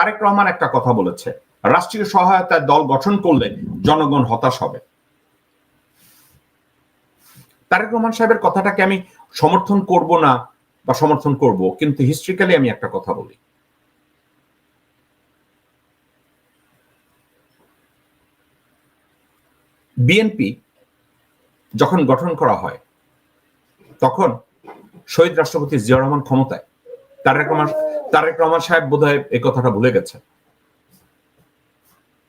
তারেক রহমান একটা কথা বলেছে, রাষ্ট্রীয় সহায়তায় দল গঠন করলে জনগণ হতাশ হবে। তারেক রহমান সাহেবের কথাটাকে আমি সমর্থন করব না বা সমর্থন করব, কিন্তু হিস্ট্রিক্যালি আমি একটা কথা বলি। বিএনপি যখন গঠন করা হয়, তখন শহীদ রাষ্ট্রপতি জিয়া রহমান ক্ষমতায়। তারেক রহমান তারেক রহমান সাহেব বোধ হয় এই কথাটা ভুলে গেছে।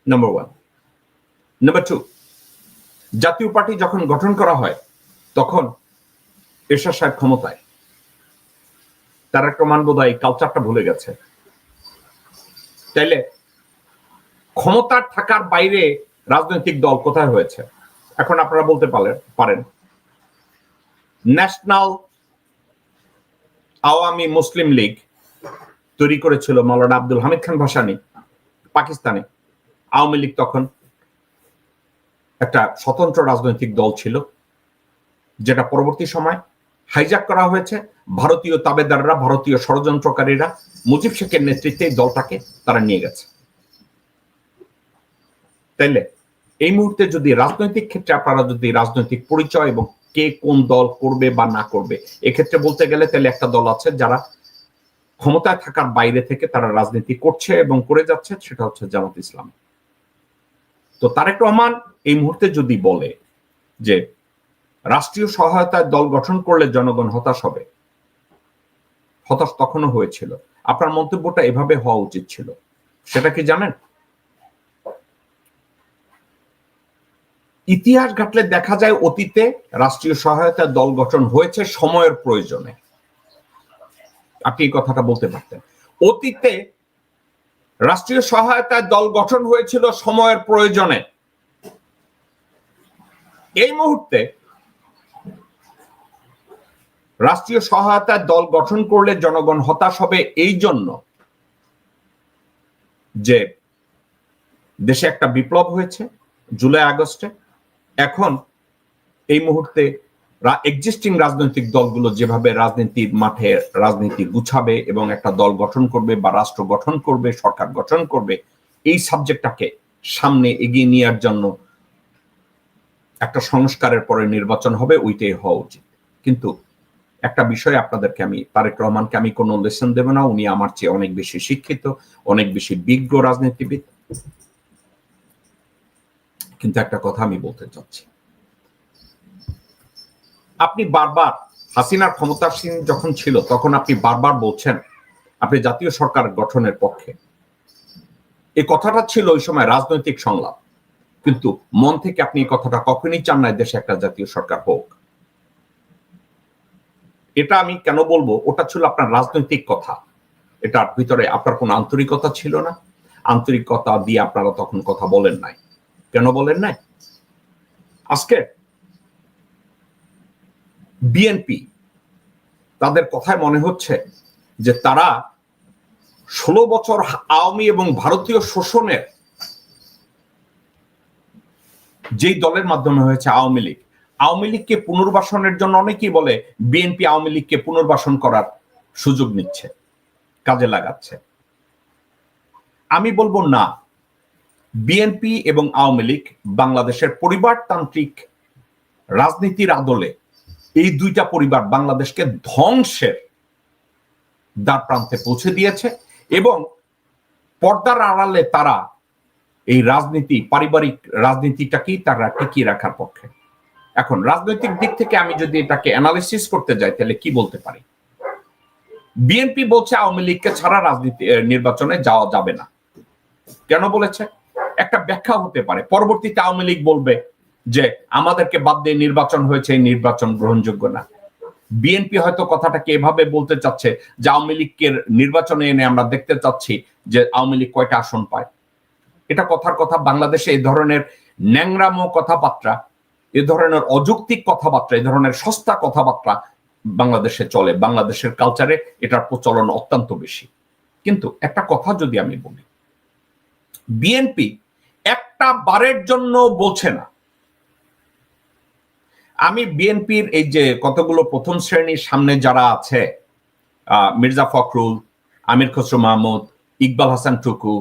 Number one number two Jatiya Party যখন গঠন করা হয়, তখন এরশাদ সাহেব ক্ষমতায়। তারেক রহমান বোধ হয় কালচারটা ভুলে গেছে। তাইলে ক্ষমতার থাকার বাইরে রাজনৈতিক দল কোথায় হয়েছে? এখন আপনারা বলতে পারেন। ন্যাশনাল আওয়ামী মুসলিম লীগ তৈরি করেছিল মৌলানা আব্দুল হামিদ খান ভাসানি, পাকিস্তানে। আওয়ামী লীগ তখন একটা স্বতন্ত্র রাজনৈতিক দল ছিল, যেটা পরবর্তী সময় হাইজাক করা হয়েছে। ভারতীয় তাবেদাররা, ভারতীয় ষড়যন্ত্রকারীরা মুজিব শেখের নেতৃত্বে দলটাকে তারা নিয়ে গেছে। তাইলে এই মুহূর্তে যদি রাজনৈতিক ক্ষেত্রে আপনারা যদি রাজনৈতিক পরিচয় এবং কে কোন দল করবে বা না করবে। এক্ষেত্রে বলতে গেলে তাহলে একটা দল আছে যারা ক্ষমতায় থাকার বাইরে থেকে তারা রাজনীতি করছে এবং করে যাচ্ছে, সেটা হচ্ছে জামাত ইসলাম। তো তারেক রহমান এই মুহূর্তে যদি বলে যে রাষ্ট্রীয় সহায়তায় দল গঠন করলে জনগণ হতাশ হবে, হতাশ তখনও হয়েছিল। আপনার মন্তব্যটা এভাবে হওয়া উচিত ছিল। সেটা কি জানেন? ইতিহাস ঘাটলে দেখা যায় অতীতে রাষ্ট্রীয় সহায়তার দল গঠন হয়েছে সময়ের প্রয়োজনে। আপনি এই কথাটা বলতে পারতেন। অতীতে রাষ্ট্রীয় সহায়তায় দল গঠন হয়েছিল সময়ের প্রয়োজনে। এই মুহূর্তে রাষ্ট্রীয় সহায়তায় দল গঠন করলে জনগণ হতাশ হবে এই জন্য যে দেশে একটা বিপ্লব হয়েছে, জুলাই আগস্টে। এখন এই মুহূর্তে এক্সিস্টিং রাজনৈতিক দলগুলো যেভাবে রাজনীতির মাঠে রাজনীতি গুছাবে এবং একটা দল গঠন করবে বা রাষ্ট্র গঠন করবে, সরকার গঠন করবে, এই সাবজেক্টটাকে সামনে এগিয়ে নেওয়ার জন্য একটা সংস্কারের পরে নির্বাচন হবে, ওইটাই হওয়া উচিত। কিন্তু একটা বিষয় আপনাদেরকে আমি, তারেক রহমানকে আমি কোনো লেসন দেব না, উনি আমার চেয়ে অনেক বেশি শিক্ষিত, অনেক বেশি বিজ্ঞ রাজনীতিবিদ। কিন্তু একটা কথা আমি বলতে চাচ্ছি। আপনি বারবার হাসিনার ক্ষমতাসীন যখন ছিল, তখন আপনি বারবার বলছেন, আপনি জাতীয় সরকার গঠনের পক্ষে। এই কথাটা ছিল ওই সময় রাজনৈতিক সংলাপ। কিন্তু মন থেকে আপনি কথাটা কখনই চান না দেশে একটা জাতীয় সরকার হোক। এটা আমি কেন বলব? ওটা ছিল আপনার রাজনৈতিক কথা। এটার ভিতরে আপনার কোনো আন্তরিকতা ছিল না। আন্তরিকতা দিয়ে আপনারা তখন কথা বলেন নাই। কেন বলেন নাই? আজকে বিএনপি তাদের কথায় মনে হচ্ছে যে তারা ষোলো বছর আওয়ামী এবং ভারতীয় শোষণের যেই দলের মাধ্যমে হয়েছে আওয়ামী লীগ, আওয়ামী লীগকে পুনর্বাসনের জন্য অনেকেই বলে বিএনপি আওয়ামী লীগকে পুনর্বাসন করার সুযোগ নিচ্ছে, কাজে লাগাচ্ছে। আমি বলব না। বিএনপি এবং আওয়ামী লীগ বাংলাদেশের পরিবারতান্ত্রিক রাজনীতির আদলে এই দুইটা পরিবার বাংলাদেশকে ধ্বংসের দ্বার প্রান্তে পৌঁছে দিয়েছে এবং পর্দার আড়ালে তারা এই রাজনীতি, পারিবারিক রাজনীতিটাকেই তারা টিকিয়ে রাখার পক্ষে। এখন রাজনৈতিক দিক থেকে আমি যদি এটাকে অ্যানালিসিস করতে যাই, তাহলে কি বলতে পারি? বিএনপি বলছে আওয়ামী লীগকে ছাড়া রাজনীতি নির্বাচনে যাওয়া যাবে না। কেন বলেছে? একটা ব্যাখ্যা হতে পারে। পরবর্তীতে আওয়ামী লীগ বলবে যে, আমাদেরকে বাদ দিয়ে নির্বাচন হয়েছে নির্বাচন গ্রহণযোগ্য না। বিএনপি হয়তো কথাটাকে এভাবে বলতে চাচ্ছে যে, আওয়ামী লীগকে নির্বাচনে এনে আমরা দেখতে চাচ্ছি যে, আওয়ামী লীগ কয়টা আসন পায়। এটা কথার কথা। বাংলাদেশে এই ধরনের ন্যাংরামো কথাবার্তা, এ ধরনের অযৌক্তিক কথাবার্তা, এ ধরনের সস্তা কথাবার্তা বাংলাদেশে চলে। বাংলাদেশের কালচারে এটার প্রচলন অত্যন্ত বেশি। কিন্তু একটা কথা যদি আমি বলি বিএনপি একটা বারের জন্য বলছে না। আমি বিএনপির এই যে কতগুলো প্রথম শ্রেণির সামনে যারা আছে মির্জা ফখরুল আমির খসরু মাহমুদ ইকবাল হাসান টুকু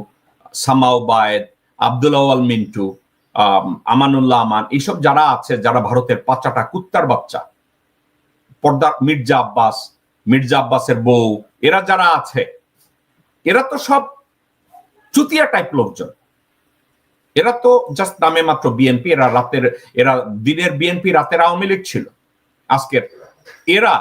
সামাও বায়েদ আব্দুল আওয়াল মিন্টু আম, আমানুল্লাহ আমান এইসব যারা আছে যারা ভারতের বাচ্চাটা কুত্তার বাচ্চা পর্দা মির্জা আব্বাস মির্জা আব্বাসের বউ এরা যারা আছে এরা তো সব চুতিয়া টাইপ লোকজন। এরা তো জাস্ট নামে মাত্র বিএনপি এরা রাতের, এরা দিনের বিএনপি রাতের আওয়ামী লীগ ছিল। আজকের এরা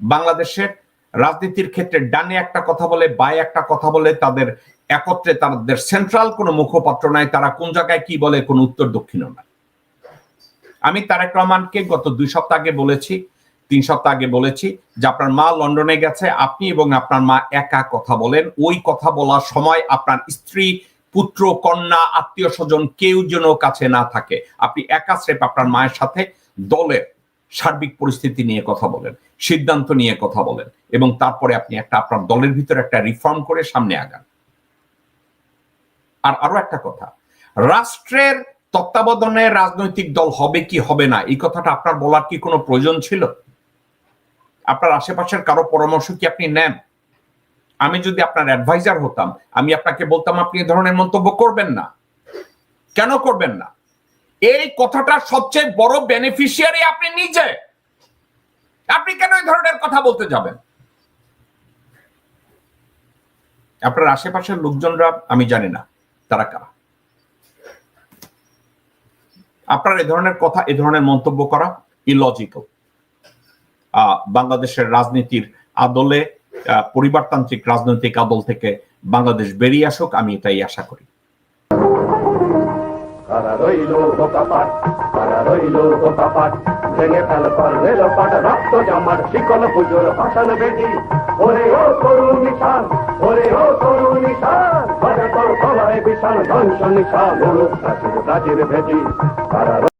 বাংলাদেশের রাজনীতির ক্ষেত্রে ডানে একটা কথা বলে, বায়ে একটা কথা বলে, তাদের একত্রে তাদের সেন্ট্রাল কোনো মুখপাত্র নাই, তারা কোন জায়গায় কি বলে, কোনো উত্তর দক্ষিণ নাই। আমি তারেক রহমানকে গত দুই সপ্তাহ আগে বলেছি তিন সপ্তাহ আগে বলেছি যে আপনার মা লন্ডনে গেছে, আপনি এবং আপনার মা একা কথা বলেন। ওই কথা বলার সময় আপনার স্ত্রী, পুত্র, কন্যা, আত্মীয় স্বজন কেউ যেন কাছে না থাকে। আপনি একা স্রেপ আপনার মায়ের সাথে দলের সার্বিক পরিস্থিতি নিয়ে কথা বলেন, সিদ্ধান্ত নিয়ে কথা বলেন এবং তারপরে আপনি একটা আপনার দলের ভিতরে একটা রিফর্ম করে সামনে আগান। আর আরও একটা কথা, রাষ্ট্রের তত্ত্বাবধানে রাজনৈতিক দল হবে কি হবে না, এই কথাটা আপনার বলার কি কোনো প্রয়োজন ছিল? আপনার আশেপাশের কারও পরামর্শ কি আপনি নেন? আমি যদি আপনার অ্যাডভাইজার হতাম, আমি আপনাকে বলতাম, আপনি এ ধরনের মন্তব্য করবেন না। কেন করবেন না? এই কথাটার সবচেয়ে বড় বেনিফিশিয়ারি আপনি নিজে। আপনি কেন এই ধরনের কথা বলতে যাবেন? আপনার আশেপাশের লোকজনরা, আমি জানি না, তারা কারা? আপনার এ ধরনের কথা, এ ধরনের মন্তব্য করা ইলজিক্যাল বাংলাদেশের রাজনীতির আদলে পরিবারতান্ত্রিক রাজনৈতিক আদল থেকে বাংলাদেশ বেরিয়ে আসুক আমি এটাই আশা করি